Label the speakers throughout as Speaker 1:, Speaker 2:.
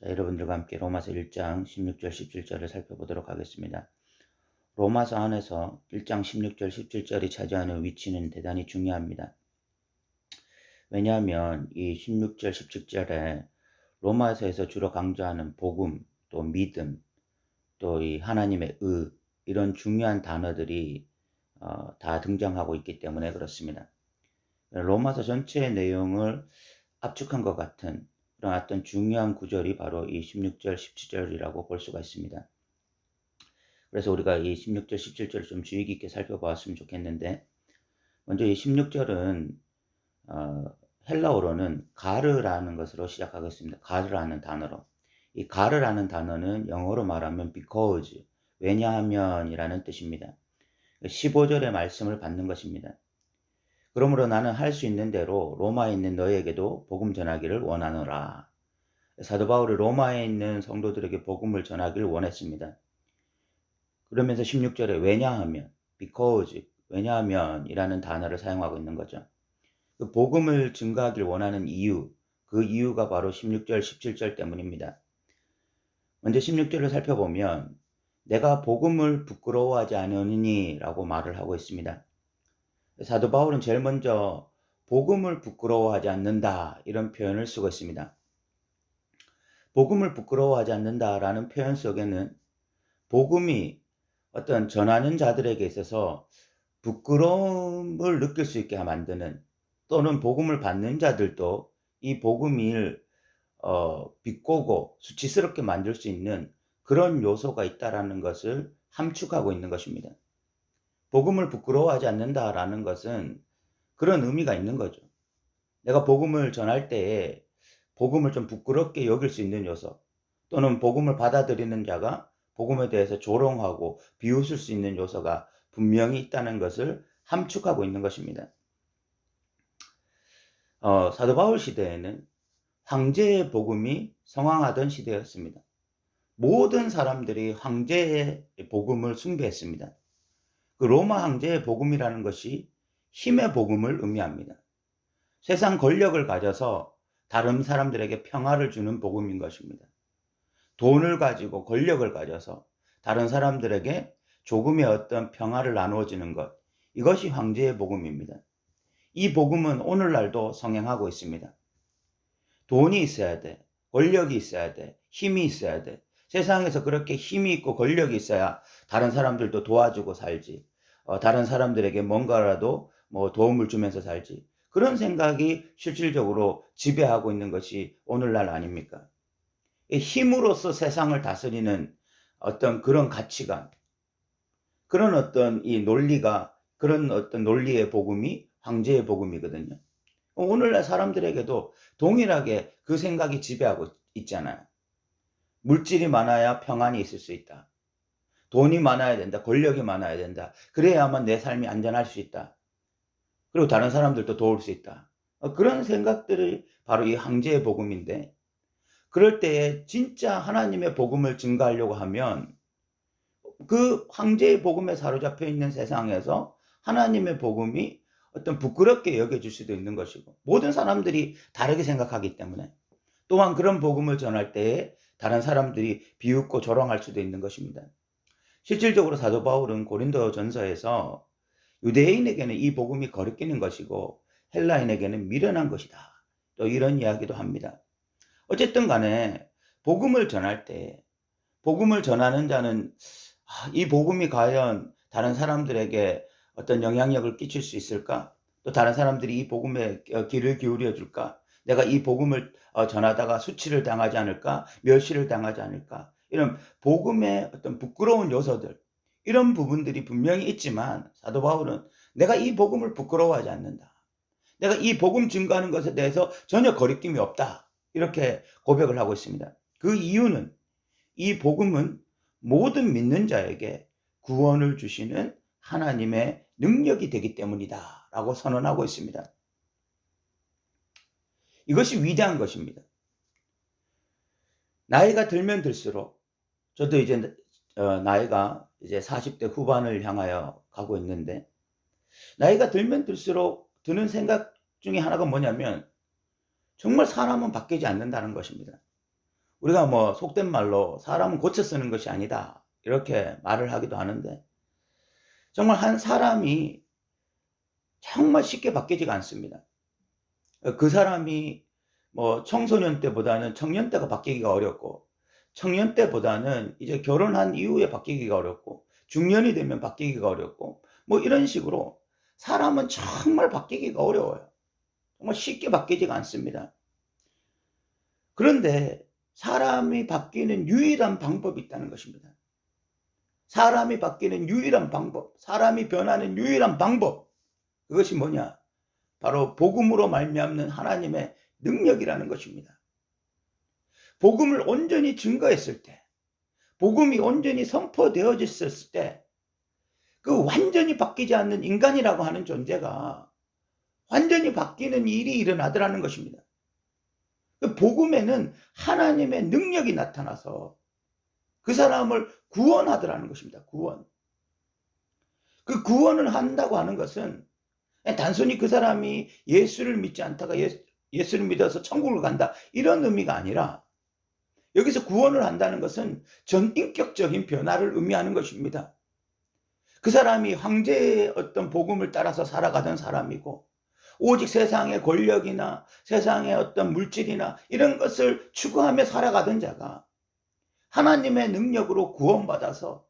Speaker 1: 자, 여러분들과 함께 로마서 1장 16절 17절을 살펴보도록 하겠습니다. 로마서 안에서 1장 16절 17절이 차지하는 위치는 대단히 중요합니다. 왜냐하면 이 16절 17절에 로마서에서 주로 강조하는 복음, 또 믿음, 또 이 하나님의 의 이런 중요한 단어들이 어, 다 등장하고 있기 때문에 그렇습니다. 로마서 전체의 내용을 압축한 것 같은 어떤 중요한 구절이 바로 이 16절, 17절이라고 볼 수가 있습니다. 그래서 우리가 이 16절, 17절을 좀 주의 깊게 살펴보았으면 좋겠는데, 먼저 이 16절은 어, 헬라어로는 가르라는 것으로 시작하겠습니다. 가르라는 단어로. 이 가르라는 단어는 영어로 말하면 because, 왜냐하면이라는 뜻입니다. 15절의 말씀을 받는 것입니다. 그러므로 나는 할 수 있는 대로 로마에 있는 너에게도 복음 전하기를 원하노라. 사도 바울이 로마에 있는 성도들에게 복음을 전하기를 원했습니다. 그러면서 16절에 왜냐하면, because, 왜냐하면 이라는 단어를 사용하고 있는 거죠. 그 복음을 증가하길 원하는 이유, 그 이유가 바로 16절, 17절 때문입니다. 먼저 16절을 살펴보면 내가 복음을 부끄러워하지 않으니 라고 말을 하고 있습니다. 사도 바울은 제일 먼저 복음을 부끄러워하지 않는다 이런 표현을 쓰고 있습니다. 복음을 부끄러워하지 않는다라는 표현 속에는 복음이 어떤 전하는 자들에게 있어서 부끄러움을 느낄 수 있게 만드는 또는 복음을 받는 자들도 이 복음을 어, 비꼬고 수치스럽게 만들 수 있는 그런 요소가 있다라는 것을 함축하고 있는 것입니다. 복음을 부끄러워하지 않는다라는 것은 그런 의미가 있는 거죠. 내가 복음을 전할 때에 복음을 좀 부끄럽게 여길 수 있는 요소 또는 복음을 받아들이는 자가 복음에 대해서 조롱하고 비웃을 수 있는 요소가 분명히 있다는 것을 함축하고 있는 것입니다. 어, 사도 바울 시대에는 황제의 복음이 성황하던 시대였습니다. 모든 사람들이 황제의 복음을 숭배했습니다. 그 로마 황제의 복음이라는 것이 힘의 복음을 의미합니다. 세상 권력을 가져서 다른 사람들에게 평화를 주는 복음인 것입니다. 돈을 가지고 권력을 가져서 다른 사람들에게 조금의 어떤 평화를 나누어지는 것, 이것이 황제의 복음입니다. 이 복음은 오늘날도 성행하고 있습니다. 돈이 있어야 돼. 권력이 있어야 돼. 힘이 있어야 돼. 세상에서 그렇게 힘이 있고 권력이 있어야 다른 사람들도 도와주고 살지. 어, 다른 사람들에게 뭔가라도 뭐 도움을 주면서 살지. 그런 생각이 실질적으로 지배하고 있는 것이 오늘날 아닙니까? 힘으로서 세상을 다스리는 어떤 그런 가치관, 그런 어떤 이 논리가, 그런 어떤 논리의 복음이 황제의 복음이거든요. 오늘날 사람들에게도 동일하게 그 생각이 지배하고 있잖아요. 물질이 많아야 평안이 있을 수 있다. 돈이 많아야 된다. 권력이 많아야 된다. 그래야만 내 삶이 안전할 수 있다. 그리고 다른 사람들도 도울 수 있다. 그런 생각들이 바로 이 황제의 복음인데, 그럴 때에 진짜 하나님의 복음을 증가하려고 하면 그 황제의 복음에 사로잡혀 있는 세상에서 하나님의 복음이 어떤 부끄럽게 여겨질 수도 있는 것이고 모든 사람들이 다르게 생각하기 때문에 또한 그런 복음을 전할 때에 다른 사람들이 비웃고 조롱할 수도 있는 것입니다. 실질적으로 사도 바울은 고린도 전서에서 유대인에게는 이 복음이 거리끼는 것이고 헬라인에게는 미련한 것이다. 또 이런 이야기도 합니다. 어쨌든 간에 복음을 전할 때 복음을 전하는 자는 아, 이 복음이 과연 다른 사람들에게 어떤 영향력을 끼칠 수 있을까? 또 다른 사람들이 이 복음에 귀를 기울여 줄까? 내가 이 복음을 어, 전하다가 수치를 당하지 않을까? 멸시를 당하지 않을까? 이런 복음의 어떤 부끄러운 요소들, 이런 부분들이 분명히 있지만 사도 바울은 내가 이 복음을 부끄러워하지 않는다. 내가 이 복음 증거하는 것에 대해서 전혀 거리낌이 없다. 이렇게 고백을 하고 있습니다. 그 이유는 이 복음은 모든 믿는 자에게 구원을 주시는 하나님의 능력이 되기 때문이다. 라고 선언하고 있습니다. 이것이 위대한 것입니다. 나이가 들면 들수록 저도 이제 어, 나이가 이제 40대 후반을 향하여 가고 있는데 나이가 들면 들수록 드는 생각 중에 하나가 뭐냐면 정말 사람은 바뀌지 않는다는 것입니다. 우리가 뭐 속된 말로 사람은 고쳐 쓰는 것이 아니다. 이렇게 말을 하기도 하는데 정말 한 사람이 정말 쉽게 바뀌지가 않습니다. 그 사람이 뭐 청소년 때보다는 청년 때가 바뀌기가 어렵고 청년 때보다는 이제 결혼한 이후에 바뀌기가 어렵고 중년이 되면 바뀌기가 어렵고 뭐 이런 식으로 사람은 정말 바뀌기가 어려워요. 정말 쉽게 바뀌지가 않습니다. 그런데 사람이 바뀌는 유일한 방법이 있다는 것입니다. 사람이 바뀌는 유일한 방법, 사람이 변하는 유일한 방법, 그것이 뭐냐? 바로 복음으로 말미암는 하나님의 능력이라는 것입니다. 복음을 온전히 증거했을 때, 복음이 온전히 선포되어졌을 때, 그 완전히 바뀌지 않는 인간이라고 하는 존재가 완전히 바뀌는 일이 일어나더라는 것입니다. 그 복음에는 하나님의 능력이 나타나서 그 사람을 구원하더라는 것입니다. 구원. 그 구원을 한다고 하는 것은 단순히 그 사람이 예수를 믿지 않다가 예수, 예수를 믿어서 천국을 간다 이런 의미가 아니라 여기서 구원을 한다는 것은 전인격적인 변화를 의미하는 것입니다. 그 사람이 황제의 어떤 복음을 따라서 살아가던 사람이고 오직 세상의 권력이나 세상의 어떤 물질이나 이런 것을 추구하며 살아가던 자가 하나님의 능력으로 구원받아서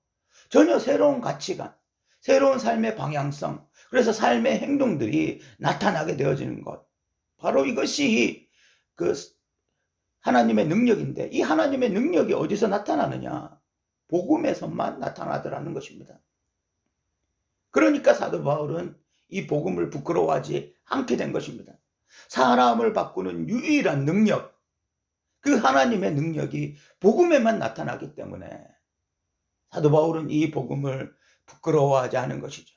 Speaker 1: 전혀 새로운 가치관, 새로운 삶의 방향성, 그래서 삶의 행동들이 나타나게 되어지는 것. 바로 이것이 그 하나님의 능력인데 이 하나님의 능력이 어디서 나타나느냐? 복음에서만 나타나더라는 것입니다. 그러니까 사도 바울은 이 복음을 부끄러워하지 않게 된 것입니다. 사람을 바꾸는 유일한 능력, 그 하나님의 능력이 복음에만 나타나기 때문에 사도 바울은 이 복음을 부끄러워하지 않은 것이죠.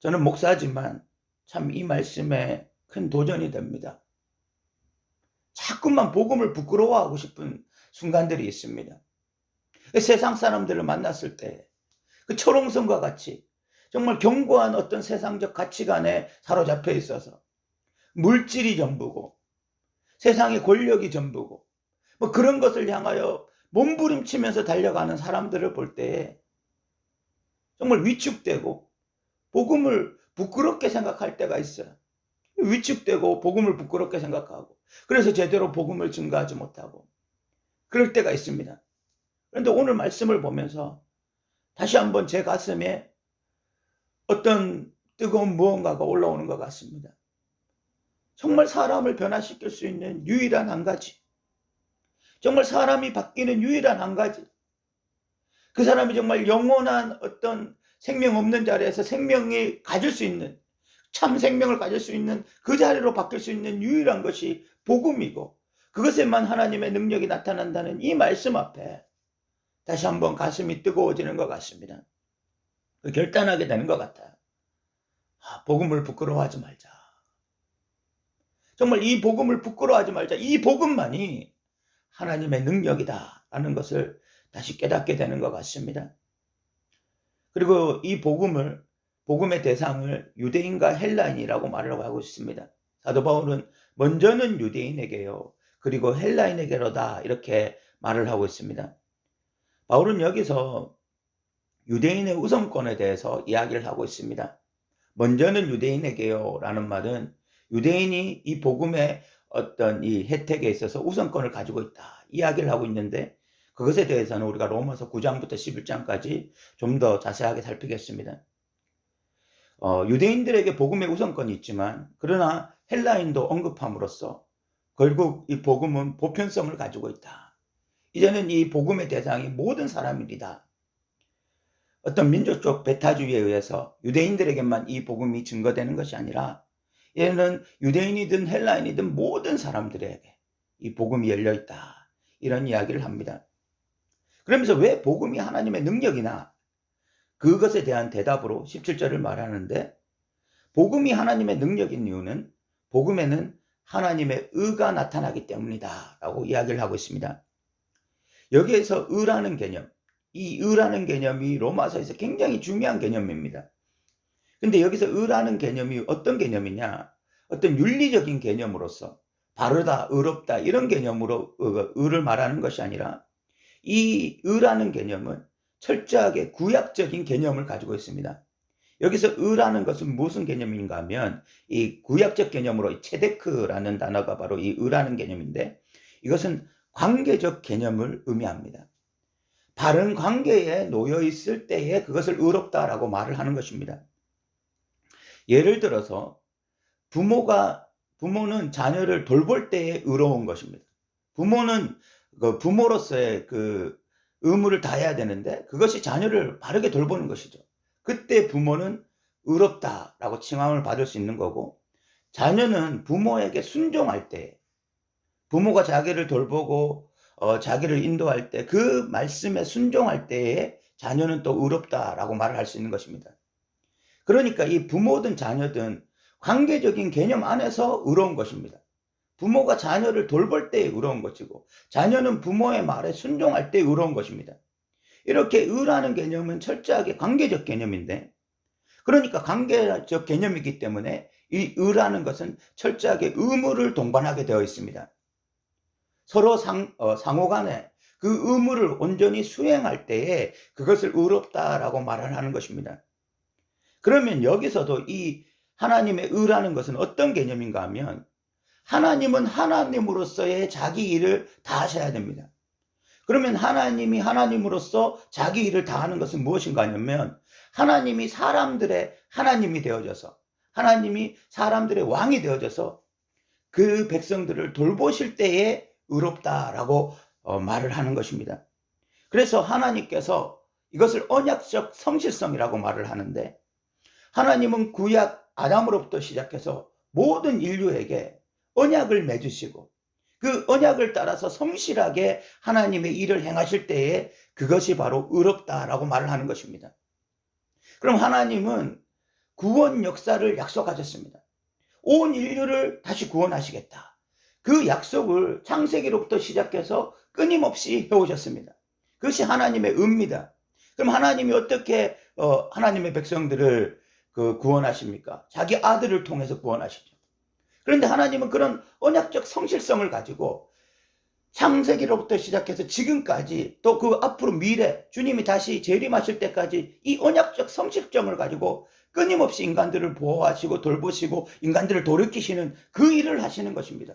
Speaker 1: 저는 목사지만 참 이 말씀에 큰 도전이 됩니다. 자꾸만 복음을 부끄러워하고 싶은 순간들이 있습니다. 세상 사람들을 만났을 때 그 초롱성과 같이 정말 견고한 어떤 세상적 가치관에 사로잡혀 있어서 물질이 전부고 세상의 권력이 전부고 뭐 그런 것을 향하여 몸부림치면서 달려가는 사람들을 볼 때에 정말 위축되고 복음을 부끄럽게 생각할 때가 있어요. 위축되고 복음을 부끄럽게 생각하고 그래서 제대로 복음을 증가하지 못하고 그럴 때가 있습니다. 그런데 오늘 말씀을 보면서 다시 한번 제 가슴에 어떤 뜨거운 무언가가 올라오는 것 같습니다. 정말 사람을 변화시킬 수 있는 유일한 한 가지. 정말 사람이 바뀌는 유일한 한 가지. 그 사람이 정말 영원한 어떤 생명 없는 자리에서 생명을 가질 수 있는 참 생명을 가질 수 있는 그 자리로 바뀔 수 있는 유일한 것이 복음이고 그것에만 하나님의 능력이 나타난다는 이 말씀 앞에 다시 한번 가슴이 뜨거워지는 것 같습니다. 결단하게 되는 것 같아요. 아, 복음을 부끄러워하지 말자. 정말 이 복음을 부끄러워하지 말자. 이 복음만이 하나님의 능력이다라는 것을 다시 깨닫게 되는 것 같습니다. 그리고 이 복음을 복음의 대상을 유대인과 헬라인이라고 말을 하고 있습니다. 사도 바울은 먼저는 유대인에게요. 그리고 헬라인에게로다 이렇게 말을 하고 있습니다. 바울은 여기서 유대인의 우선권에 대해서 이야기를 하고 있습니다. 먼저는 유대인에게요 라는 말은 유대인이 이 복음의 어떤 이 혜택에 있어서 우선권을 가지고 있다 이야기를 하고 있는데 그것에 대해서는 우리가 로마서 9장부터 11장까지 좀 더 자세하게 살피겠습니다. 어, 유대인들에게 복음의 우선권이 있지만 그러나 헬라인도 언급함으로써 결국 이 복음은 보편성을 가지고 있다. 이제는 이 복음의 대상이 모든 사람이다. 어떤 민족적 배타주의에 의해서 유대인들에게만 이 복음이 증거되는 것이 아니라 얘는 유대인이든 헬라인이든 모든 사람들에게 이 복음이 열려 있다. 이런 이야기를 합니다. 그러면서 왜 복음이 하나님의 능력이나 그것에 대한 대답으로 17절을 말하는데 복음이 하나님의 능력인 이유는 복음에는 하나님의 의가 나타나기 때문이다. 라고 이야기를 하고 있습니다. 여기에서 의라는 개념, 이 의라는 개념이 로마서에서 굉장히 중요한 개념입니다. 근데 여기서 의라는 개념이 어떤 개념이냐? 어떤 윤리적인 개념으로서 바르다, 의롭다 이런 개념으로 어, 의를 말하는 것이 아니라 이 의라는 개념은 철저하게 구약적인 개념을 가지고 있습니다. 여기서 의라는 것은 무슨 개념인가 하면 이 구약적 개념으로 체데크라는 단어가 바로 이 의라는 개념인데 이것은 관계적 개념을 의미합니다. 바른 관계에 놓여 있을 때에 그것을 의롭다라고 말을 하는 것입니다. 예를 들어서 부모가 부모는 자녀를 돌볼 때에 의로운 것입니다. 부모는 그 부모로서의 그 의무를 다해야 되는데 그것이 자녀를 바르게 돌보는 것이죠. 그때 부모는 의롭다라고 칭함을 받을 수 있는 거고 자녀는 부모에게 순종할 때 부모가 자기를 돌보고 어, 자기를 인도할 때 그 말씀에 순종할 때에 자녀는 또 의롭다라고 말을 할 수 있는 것입니다. 그러니까 이 부모든 자녀든 관계적인 개념 안에서 의로운 것입니다. 부모가 자녀를 돌볼 때 의로운 것이고 자녀는 부모의 말에 순종할 때 의로운 것입니다. 이렇게 의라는 개념은 철저하게 관계적 개념인데 그러니까 관계적 개념이기 때문에 이 의라는 것은 철저하게 의무를 동반하게 되어 있습니다. 서로 상, 어, 상호 간에 그 의무를 온전히 수행할 때에 그것을 의롭다라고 말을 하는 것입니다. 그러면 여기서도 이 하나님의 의라는 것은 어떤 개념인가 하면 하나님은 하나님으로서의 자기 일을 다 하셔야 됩니다. 그러면 하나님이 하나님으로서 자기 일을 다 하는 것은 무엇인가 하면 하나님이 사람들의 하나님이 되어져서 하나님이 사람들의 왕이 되어져서 그 백성들을 돌보실 때에 의롭다라고 어, 말을 하는 것입니다. 그래서 하나님께서 이것을 언약적 성실성이라고 말을 하는데 하나님은 구약 아담으로부터 시작해서 모든 인류에게 언약을 맺으시고 그 언약을 따라서 성실하게 하나님의 일을 행하실 때에 그것이 바로 의롭다라고 말을 하는 것입니다. 그럼 하나님은 구원 역사를 약속하셨습니다. 온 인류를 다시 구원하시겠다. 그 약속을 창세기로부터 시작해서 끊임없이 해오셨습니다. 그것이 하나님의 의입니다. 그럼 하나님이 어떻게 어, 하나님의 백성들을 그 구원하십니까? 자기 아들을 통해서 구원하시죠. 그런데 하나님은 그런 언약적 성실성을 가지고 창세기로부터 시작해서 지금까지 또 그 앞으로 미래 주님이 다시 재림하실 때까지 이 언약적 성실성을 가지고 끊임없이 인간들을 보호하시고 돌보시고 인간들을 돌이키시는 그 일을 하시는 것입니다.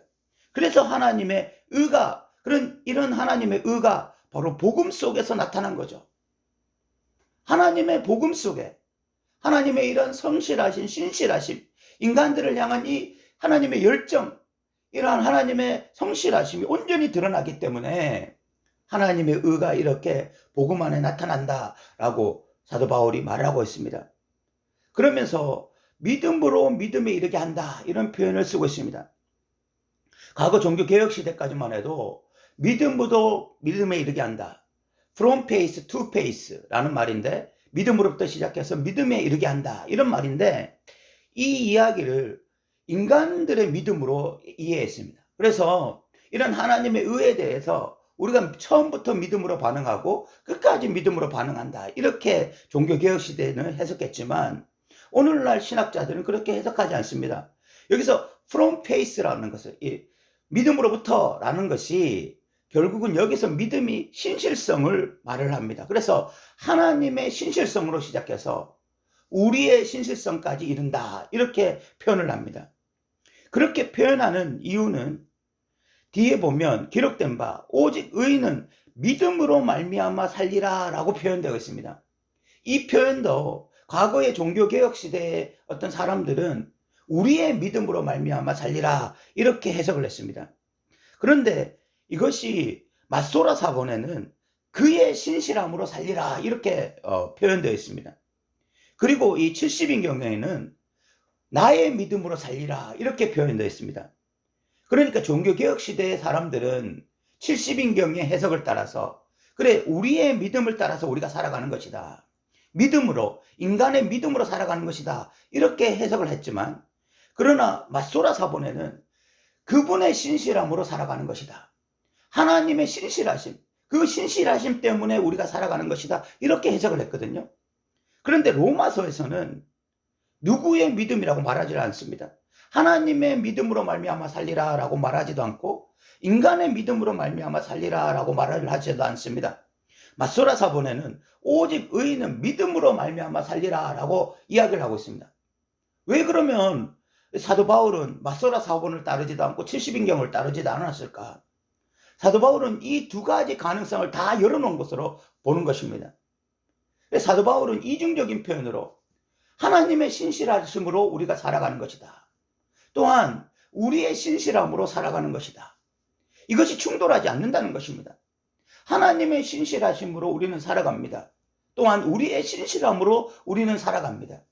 Speaker 1: 그래서 하나님의 의가 그런 이런 하나님의 의가 바로 복음 속에서 나타난 거죠. 하나님의 복음 속에 하나님의 이런 성실하신 신실하심 인간들을 향한 이 하나님의 열정 이러한 하나님의 성실하심이 온전히 드러나기 때문에 하나님의 의가 이렇게 복음 안에 나타난다라고 사도 바울이 말하고 있습니다. 그러면서 믿음으로 믿음에 이르게 한다 이런 표현을 쓰고 있습니다. 과거 종교 개혁 시대까지만 해도 믿음으로 믿음에 이르게 한다. From pace to pace라는 말인데 믿음으로부터 시작해서 믿음에 이르게 한다 이런 말인데 이 이야기를 인간들의 믿음으로 이해했습니다. 그래서 이런 하나님의 의에 대해서 우리가 처음부터 믿음으로 반응하고 끝까지 믿음으로 반응한다. 이렇게 종교개혁 시대는 해석했지만 오늘날 신학자들은 그렇게 해석하지 않습니다. 여기서 from faith라는 것을 믿음으로부터 라는 것이 결국은 여기서 믿음이 신실성을 말을 합니다. 그래서 하나님의 신실성으로 시작해서 우리의 신실성까지 이른다. 이렇게 표현을 합니다. 그렇게 표현하는 이유는 뒤에 보면 기록된 바 오직 의인은 믿음으로 말미암아 살리라 라고 표현되어 있습니다. 이 표현도 과거의 종교 개혁 시대의 어떤 사람들은 우리의 믿음으로 말미암아 살리라 이렇게 해석을 했습니다. 그런데 이것이 맞소라 사본에는 그의 신실함으로 살리라 이렇게 어, 표현되어 있습니다. 그리고 이 70인 경우에는 나의 믿음으로 살리라 이렇게 표현되어 있습니다. 그러니까 종교개혁 시대의 사람들은 70인경의 해석을 따라서 그래 우리의 믿음을 따라서 우리가 살아가는 것이다. 믿음으로 인간의 믿음으로 살아가는 것이다. 이렇게 해석을 했지만 그러나 마소라 사본에는 그분의 신실함으로 살아가는 것이다. 하나님의 신실하심, 그 신실하심 때문에 우리가 살아가는 것이다. 이렇게 해석을 했거든요. 그런데 로마서에서는 누구의 믿음이라고 말하지 않습니다. 하나님의 믿음으로 말미암아 살리라라고 말하지도 않고 인간의 믿음으로 말미암아 살리라라고 말을 하지도 않습니다. 마소라 사본에는 오직 의인은 믿음으로 말미암아 살리라라고 이야기를 하고 있습니다. 왜 그러면 사도 바울은 마소라 사본을 따르지도 않고 70인경을 따르지도 않았을까? 사도 바울은 이 두 가지 가능성을 다 열어놓은 것으로 보는 것입니다. 사도 바울은 이중적인 표현으로 하나님의 신실하심으로 우리가 살아가는 것이다. 또한 우리의 신실함으로 살아가는 것이다. 이것이 충돌하지 않는다는 것입니다. 하나님의 신실하심으로 우리는 살아갑니다. 또한 우리의 신실함으로 우리는 살아갑니다.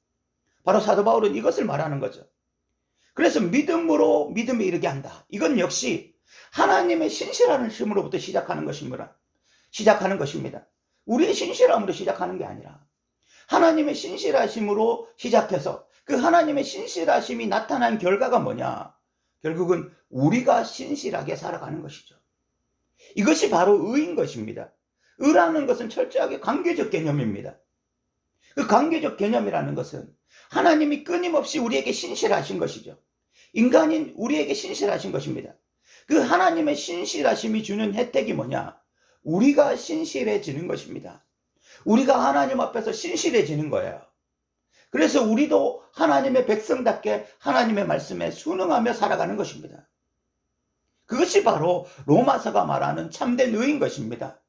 Speaker 1: 바로 사도 바울은 이것을 말하는 거죠. 그래서 믿음으로 믿음에 이르게 한다. 이건 역시 하나님의 신실하심으로부터 시작하는 것입니다. 시작하는 것입니다. 우리의 신실함으로 시작하는 게 아니라 하나님의 신실하심으로 시작해서 그 하나님의 신실하심이 나타난 결과가 뭐냐? 결국은 우리가 신실하게 살아가는 것이죠. 이것이 바로 의인 것입니다. 의라는 것은 철저하게 관계적 개념입니다. 그 관계적 개념이라는 것은 하나님이 끊임없이 우리에게 신실하신 것이죠. 인간인 우리에게 신실하신 것입니다. 그 하나님의 신실하심이 주는 혜택이 뭐냐? 우리가 신실해지는 것입니다. 우리가 하나님 앞에서 신실해지는 거예요. 그래서 우리도 하나님의 백성답게 하나님의 말씀에 순응하며 살아가는 것입니다. 그것이 바로 로마서가 말하는 참된 의인 것입니다.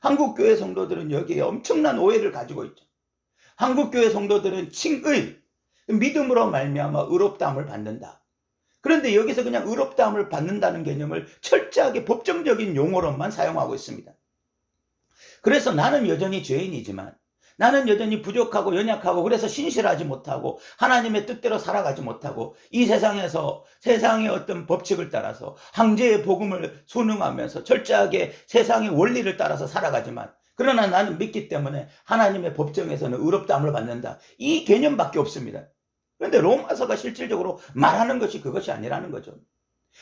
Speaker 1: 한국교회 성도들은 여기에 엄청난 오해를 가지고 있죠. 한국교회 성도들은 칭의, 믿음으로 말미암아 의롭다함을 받는다. 그런데 여기서 그냥 의롭다함을 받는다는 개념을 철저하게 법정적인 용어로만 사용하고 있습니다. 그래서 나는 여전히 죄인이지만 나는 여전히 부족하고 연약하고 그래서 신실하지 못하고 하나님의 뜻대로 살아가지 못하고 이 세상에서 세상의 어떤 법칙을 따라서 황제의 복음을 순응하면서 철저하게 세상의 원리를 따라서 살아가지만 그러나 나는 믿기 때문에 하나님의 법정에서는 의롭다함을 받는다. 이 개념밖에 없습니다. 그런데 로마서가 실질적으로 말하는 것이 그것이 아니라는 거죠.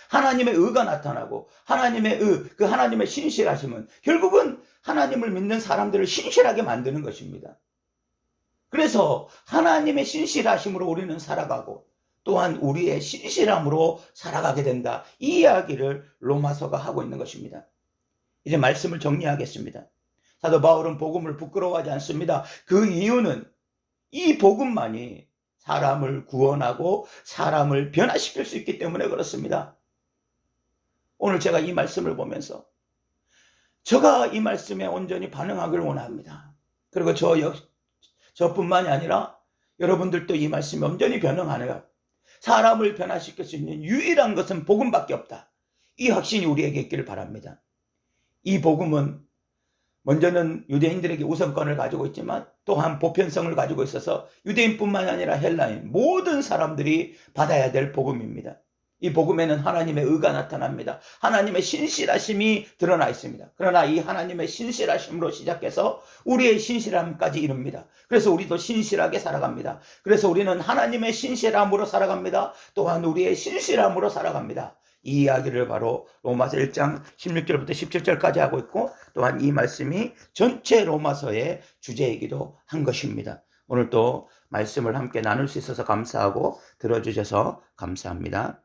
Speaker 1: 하나님의 의가 나타나고 하나님의 의, 그 하나님의 신실하심은 결국은 하나님을 믿는 사람들을 신실하게 만드는 것입니다. 그래서 하나님의 신실하심으로 우리는 살아가고 또한 우리의 신실함으로 살아가게 된다. 이 이야기를 로마서가 하고 있는 것입니다. 이제 말씀을 정리하겠습니다. 사도 바울은 복음을 부끄러워하지 않습니다. 그 이유는 이 복음만이 사람을 구원하고 사람을 변화시킬 수 있기 때문에 그렇습니다. 오늘 제가 이 말씀을 보면서 저가 이 말씀에 온전히 반응하길 원합니다. 그리고 저, 저뿐만이 아니라 여러분들도 이 말씀에 온전히 변응하네요. 사람을 변화시킬 수 있는 유일한 것은 복음밖에 없다. 이 확신이 우리에게 있기를 바랍니다. 이 복음은 먼저는 유대인들에게 우선권을 가지고 있지만 또한 보편성을 가지고 있어서 유대인뿐만 아니라 헬라인 모든 사람들이 받아야 될 복음입니다. 이 복음에는 하나님의 의가 나타납니다. 하나님의 신실하심이 드러나 있습니다. 그러나 이 하나님의 신실하심으로 시작해서 우리의 신실함까지 이릅니다. 그래서 우리도 신실하게 살아갑니다. 그래서 우리는 하나님의 신실함으로 살아갑니다. 또한 우리의 신실함으로 살아갑니다. 이 이야기를 바로 로마서 1장 16절부터 17절까지 하고 있고 또한 이 말씀이 전체 로마서의 주제이기도 한 것입니다. 오늘 또 말씀을 함께 나눌 수 있어서 감사하고 들어주셔서 감사합니다.